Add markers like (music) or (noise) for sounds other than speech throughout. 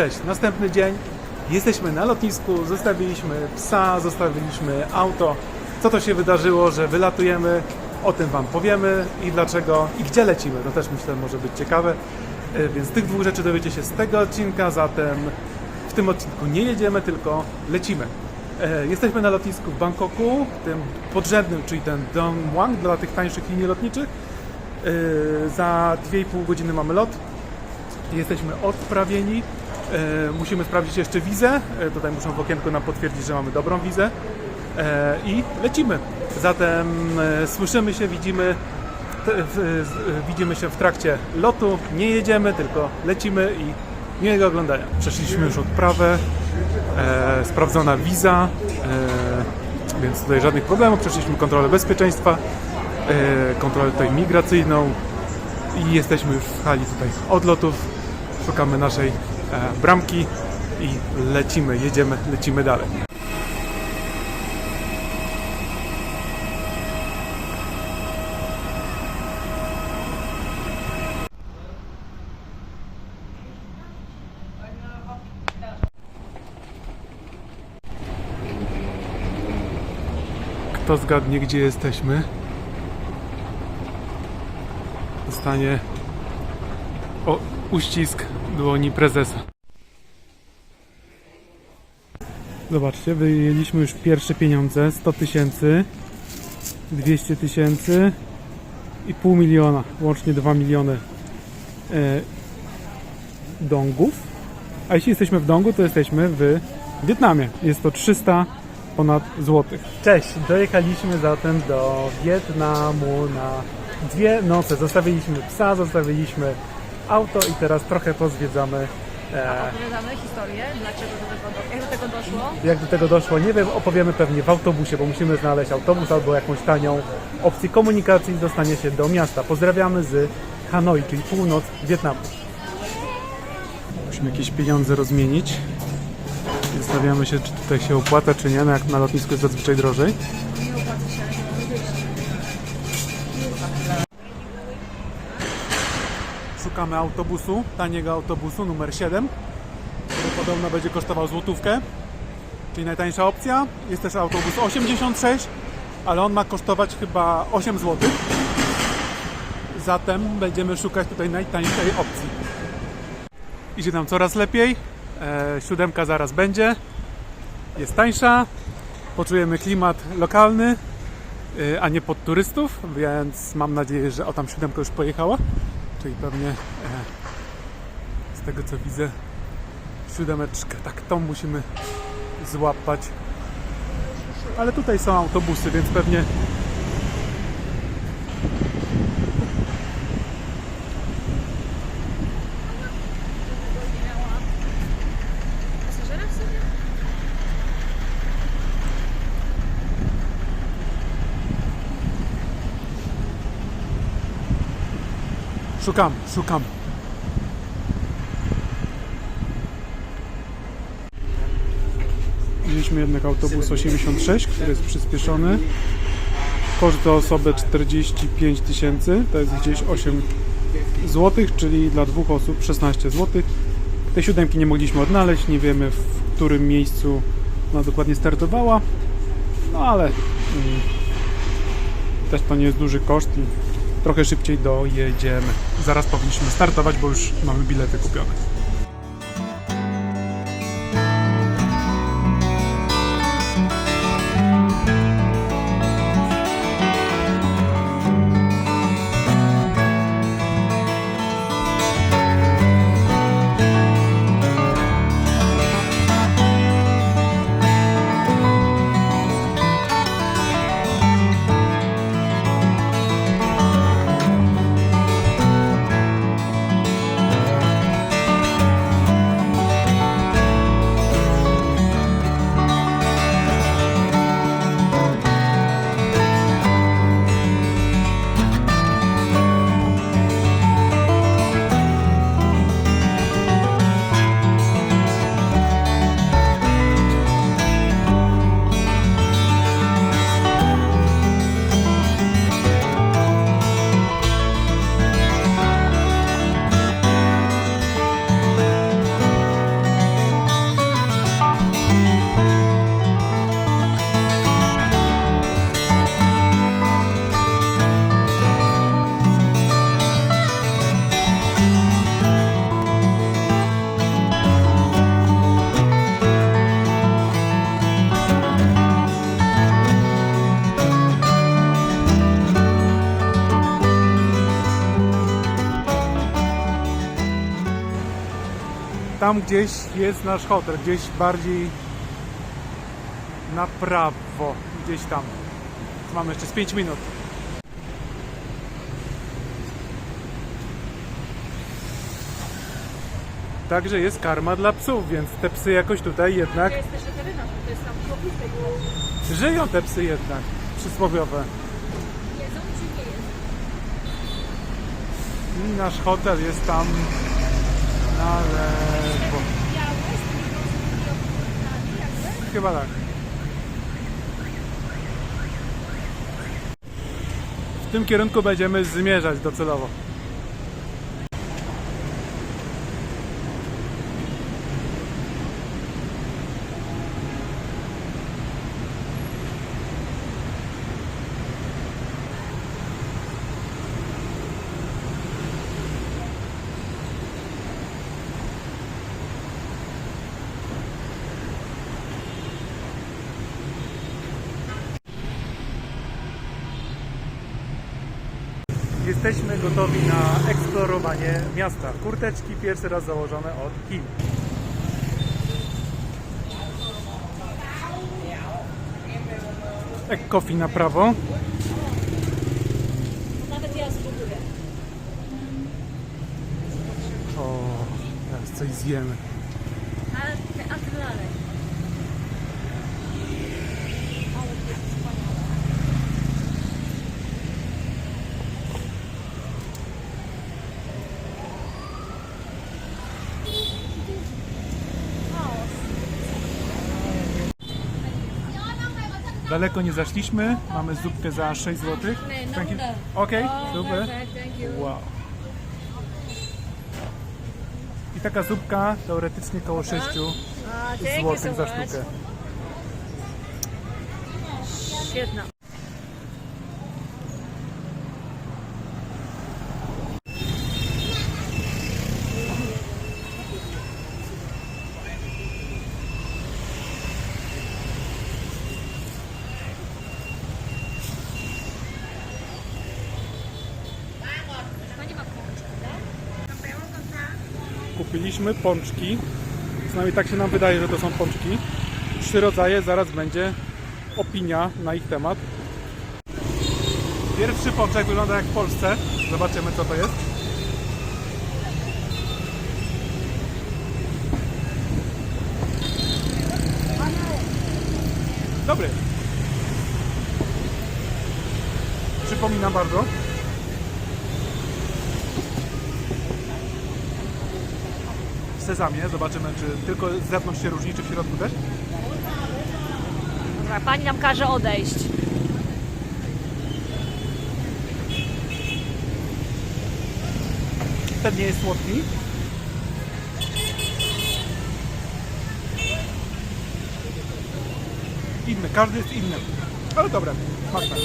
Cześć, następny dzień. Jesteśmy na lotnisku, zostawiliśmy psa, zostawiliśmy auto. Co to się wydarzyło, że wylatujemy? O tym Wam powiemy i dlaczego i gdzie lecimy. To też myślę może być ciekawe. E, Więc tych dwóch rzeczy dowiecie się z tego odcinka, zatem w tym odcinku nie jedziemy, tylko lecimy. E, Jesteśmy na lotnisku w Bangkoku, tym podrzędnym, czyli ten Dongwang dla tych tańszych linii lotniczych. E, Za 2,5 godziny mamy lot. Jesteśmy odprawieni. E, musimy sprawdzić jeszcze wizę. E, tutaj muszą w okienku nam potwierdzić, że mamy dobrą wizę. E, I lecimy. Zatem słyszymy się, widzimy, widzimy się w trakcie lotu. Nie jedziemy, tylko lecimy i miłego oglądania. Przeszliśmy już odprawę. Sprawdzona wiza, więc tutaj żadnych problemów. Przeszliśmy kontrolę bezpieczeństwa, kontrolę tutaj migracyjną i jesteśmy już w hali tutaj odlotów. Szukamy naszej bramki i lecimy, jedziemy, lecimy dalej. Kto zgadnie, gdzie jesteśmy? Dostanie o uścisk dłoni prezesa. Zobaczcie, wyjęliśmy już pierwsze pieniądze 100 tysięcy, 200 tysięcy i pół miliona, łącznie 2 miliony e, dongów. A jeśli jesteśmy w dongu, to jesteśmy w Wietnamie. Jest to 300 ponad złotych. Cześć, dojechaliśmy zatem do Wietnamu na dwie noce. Zostawiliśmy psa, zostawiliśmy auto i teraz trochę pozwiedzamy. E, Opowiadamy historię, dlaczego do tego, do, jak do tego doszło. jak do tego doszło, nie wiem, opowiemy pewnie w autobusie, bo musimy znaleźć autobus albo jakąś tanią opcję komunikacji i dostanie się do miasta. Pozdrawiamy z Hanoi, czyli północ Wietnamu. Musimy jakieś pieniądze rozmienić. Zastanawiamy się, czy tutaj się opłaca, czy nie. No jak na lotnisku jest zazwyczaj drożej. Szukamy autobusu, taniego autobusu numer 7, który podobno będzie kosztował złotówkę, czyli najtańsza opcja. Jest też autobus 86, ale on ma kosztować chyba 8 zł. Zatem będziemy szukać tutaj najtańszej opcji. Idzie nam coraz lepiej. E, siódemka zaraz będzie. Jest tańsza. Poczujemy klimat lokalny, e, a nie pod turystów, więc mam nadzieję, że o tam siódemka już pojechała. Czyli pewnie e, z tego co widzę siódemeczkę. Tak, tą musimy złapać. Ale tutaj są autobusy, więc pewnie Szukam, szukam. Mieliśmy jednak autobus 86, który jest przyspieszony. Koszt za osobę 45 tysięcy, to jest gdzieś 8 zł, czyli dla dwóch osób 16 zł. Tej siódemki nie mogliśmy odnaleźć, nie wiemy w którym miejscu ona dokładnie startowała, no ale mm, też to nie jest duży koszt trochę szybciej dojedziemy. Zaraz powinniśmy startować, bo już mamy bilety kupione. Tam gdzieś jest nasz hotel, gdzieś bardziej na prawo, gdzieś tam. Mamy jeszcze z 5 minut. Także jest karma dla psów, więc te psy jakoś tutaj jednak jest też weterynarz, bo to jest tam chłopy żyją te psy jednak, przysłowiowe. Jedzą czy nie jedzą? Nasz hotel jest tam na lewo. Chyba tak. W tym kierunku będziemy zmierzać docelowo. Jesteśmy gotowi na eksplorowanie miasta. Kurteczki pierwszy raz założone od Chin. Ekofi na prawo. Nawet ja spróbuję. O, teraz coś zjemy. Ale a ty dalej. Daleko nie zaszliśmy. Mamy zupkę za 6 zł. Thank you. Okej, super. Perfect, thank you. Wow. I taka zupka teoretycznie koło 6 A, thank you złotych so za sztukę. Świetna. Kupiliśmy pączki. Przynajmniej tak się nam wydaje, że to są pączki. Trzy rodzaje, zaraz będzie opinia na ich temat. Pierwszy pączek wygląda jak w Polsce. Zobaczymy co to jest. Dobry. Przypominam bardzo. Sezamie. Zobaczymy, czy tylko z zewnątrz się różni, czy w środku też. Dobra, pani nam każe odejść. Ten nie jest słodki. Inny, każdy jest inny. Ale dobre, smaczne.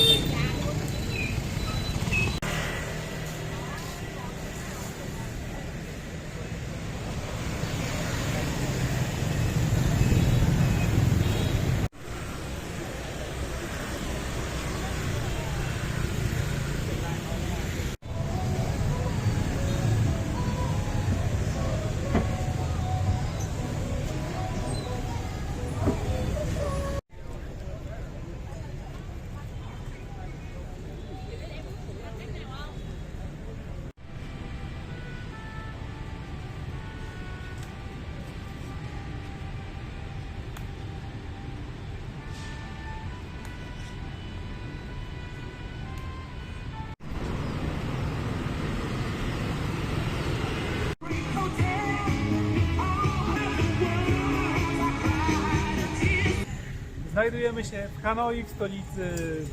Znajdujemy się w Hanoi, w stolicy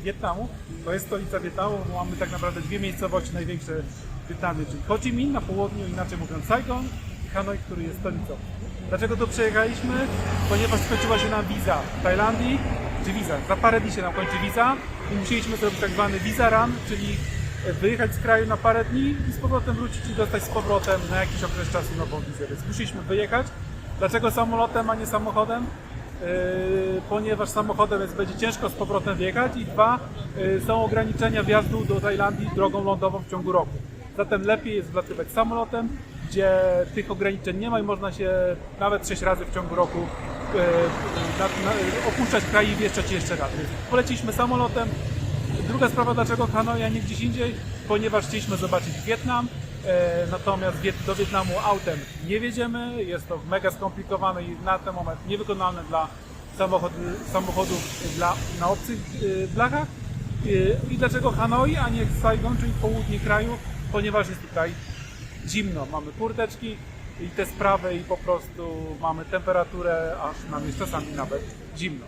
Wietnamu. To jest stolica Wietnamu, bo mamy tak naprawdę dwie miejscowości największe w Wietnamie, czyli Ho Chi Minh na południu, inaczej mówiąc Saigon i Hanoi, który jest stolicą. Dlaczego tu przyjechaliśmy? Ponieważ skończyła się nam wiza w Tajlandii, czy wiza, za parę dni się nam kończy wiza i musieliśmy zrobić tak zwany visa run, czyli wyjechać z kraju na parę dni i z powrotem wrócić i dostać z powrotem na jakiś okres czasu nową wizę. Więc musieliśmy wyjechać. Dlaczego samolotem, a nie samochodem? Ponieważ samochodem jest, będzie ciężko z powrotem wjechać i dwa, yy, są ograniczenia wjazdu do Tajlandii drogą lądową w ciągu roku. Zatem lepiej jest wlatywać samolotem, gdzie tych ograniczeń nie ma i można się nawet 6 razy w ciągu roku na, opuszczać kraj i wjeżdżać jeszcze raz. Więc poleciliśmy samolotem. Druga sprawa, dlaczego Hanoi, a nie gdzieś indziej? Ponieważ chcieliśmy zobaczyć Wietnam, e, natomiast do Wietnamu autem nie wjedziemy, jest to mega skomplikowane i na ten moment niewykonalne dla samochody, samochodów dla, na obcych e, blachach. E, I dlaczego Hanoi, a nie Saigon, czyli południe kraju? Ponieważ jest tutaj zimno, mamy kurteczki i te sprawy i po prostu mamy temperaturę, aż nam jest czasami nawet zimno.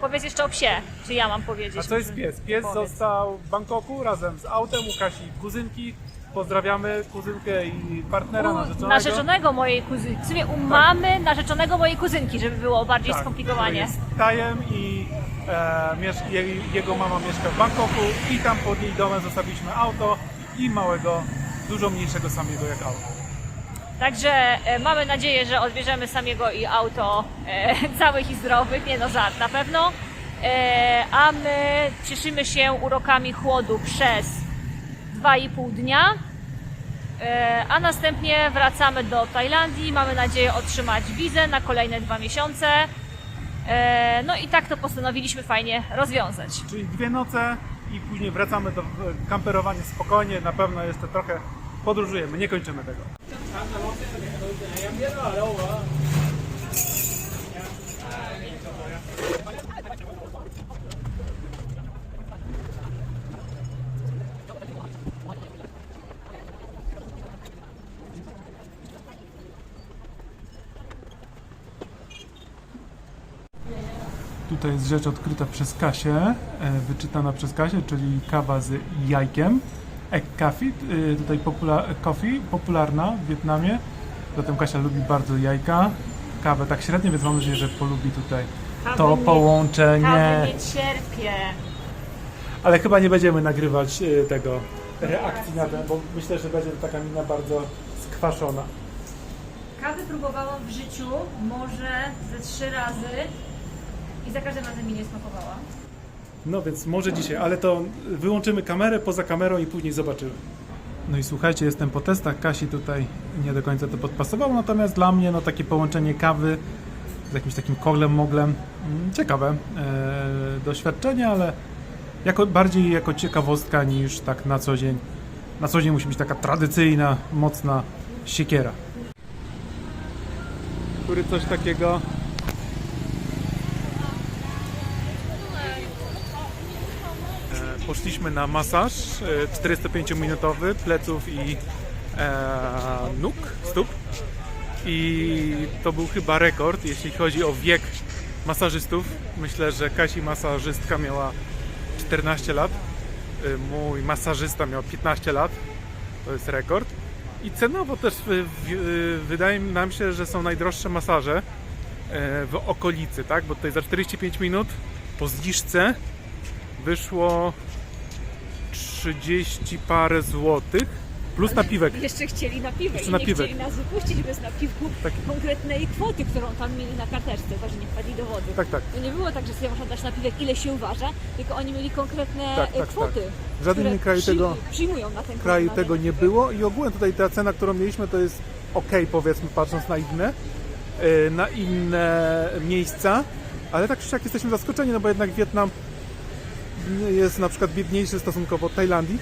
Powiedz jeszcze o psie, czy ja mam powiedzieć? A co jest pies? Pies Powiedz. został w Bangkoku razem z autem u Kasi kuzynki. Pozdrawiamy kuzynkę i partnera narzeczonego. narzeczonego mojej kuzynki. W sumie u mamy narzeczonego mojej kuzynki, żeby było bardziej Tak, skomplikowanie. który jest Tajem i e, miesz- je, jego mama mieszka w Bangkoku i tam pod jej domem zostawiliśmy auto i małego, dużo mniejszego samego jak auto. Także e, mamy nadzieję, że odbierzemy samego i auto e, (laughs) całych i zdrowych, nie no żart na pewno. E, a my cieszymy się urokami chłodu przez 2,5 dnia. E, a następnie wracamy do Tajlandii. Mamy nadzieję otrzymać wizę na kolejne dwa miesiące. E, no i tak to postanowiliśmy fajnie rozwiązać. Czyli dwie noce i później wracamy do kamperowania spokojnie. Na pewno jeszcze trochę podróżujemy, nie kończymy tego. Tutaj jest rzecz odkryta przez Kasię, e, wyczytana przez Kasię, czyli kawa z jajkiem. Egg coffee, tutaj popula coffee, popularna w Wietnamie. Zatem Kasia lubi bardzo jajka. Kawę tak średnio, więc mam nadzieję, że polubi tutaj Kawy to nie- połączenie. Kawy nie cierpię. Ale chyba nie będziemy nagrywać e, tego reakcji na ten, bo myślę, że będzie to taka mina bardzo skwaszona. Kawy próbowałam w życiu może ze trzy razy i za każdym razem mi nie smakowała. No więc może dzisiaj, ale to wyłączymy kamerę poza kamerą i później zobaczymy. No i słuchajcie, jestem po testach. Kasi tutaj nie do końca to podpasowało, natomiast dla mnie no takie połączenie kawy z jakimś takim koglem, moglem, mm, ciekawe e, doświadczenie, ale jako, bardziej jako ciekawostka niż tak na co dzień. Na co dzień musi być taka tradycyjna, mocna siekiera. Który coś takiego E, Poszliśmy na masaż e, 45-minutowy pleców i e, nóg, stóp. I to był chyba rekord, jeśli chodzi o wiek masażystów. Myślę, że Kasi masażystka miała 14 lat. E, Mój masażysta miał 15 lat. To jest rekord. I cenowo też e, e, wydaje nam się, że są najdroższe masaże e, w okolicy, tak? Bo tutaj za 45 minut po zniżce wyszło 30 parę złotych plus napiwek. Jeszcze chcieli napiwek Jeszcze i nie napiwek. chcieli nas wypuścić bez napiwku Tak. konkretnej kwoty, którą tam mieli na karteczce, chyba że nie wpadli do wody. Tak, tak. To nie było tak, że sobie można dać napiwek ile się uważa, tylko oni mieli konkretne Tak, e, tak, kwoty. tak. W żadnym kraju tego- przyjmują na ten kraju na ten tego nie było i ogółem tutaj ta cena, którą mieliśmy to jest ok powiedzmy patrząc na inne e, na inne miejsca, ale tak czy siak jesteśmy zaskoczeni, no bo jednak Wietnam jest na przykład biedniejszy stosunkowo od Tajlandii,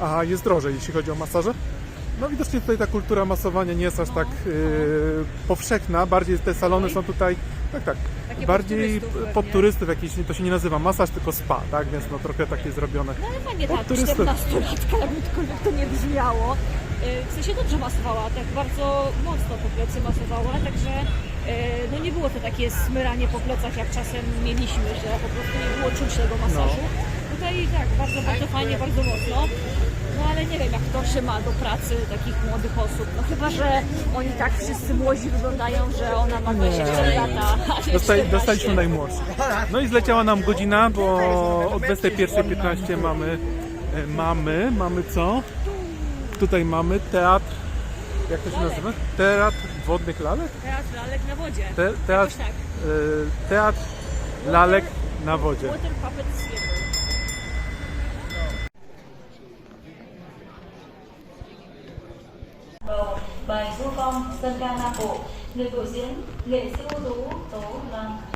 a jest drożej jeśli chodzi o masaże. No widocznie tutaj ta kultura masowania nie jest aż tak e, powszechna, bardziej te salony są tutaj tak, tak, Takie bardziej pod turystów pod turystów jakieś, to się nie nazywa masaż, tylko spa, tak, więc no trochę takie zrobione. No ale fajnie Pod tak, turystów. 14-latka, jakby cokolwiek to nie brzmiało. E, W sensie dobrze masowała, tak bardzo mocno po plecy masowała, także e, no nie było to takie smyranie po plecach, jak czasem mieliśmy, że po prostu nie było czuć tego masażu. Tutaj tak, bardzo, bardzo fajnie, bardzo mocno. No ale nie wiem, jak to się ma do pracy takich młodych osób. No chyba, że oni tak wszyscy młodzi wyglądają, że ona ma 24 lata. a nie Dostali, 14. dostaliśmy najmłodszy. No i zleciała nam godzina, bo o 21.15 mamy, e, mamy, mamy co? Tutaj mamy teatr, jak to się nazywa? Teatr Wodnych Lalek? Teatr lalek na wodzie. Te, teatr, tak. e, teatr Lalek na wodzie. Water Puppet Theater. by con Sơn Ca Nam Bộ, người biểu diễn nghệ sĩ ưu tú Tố Loan.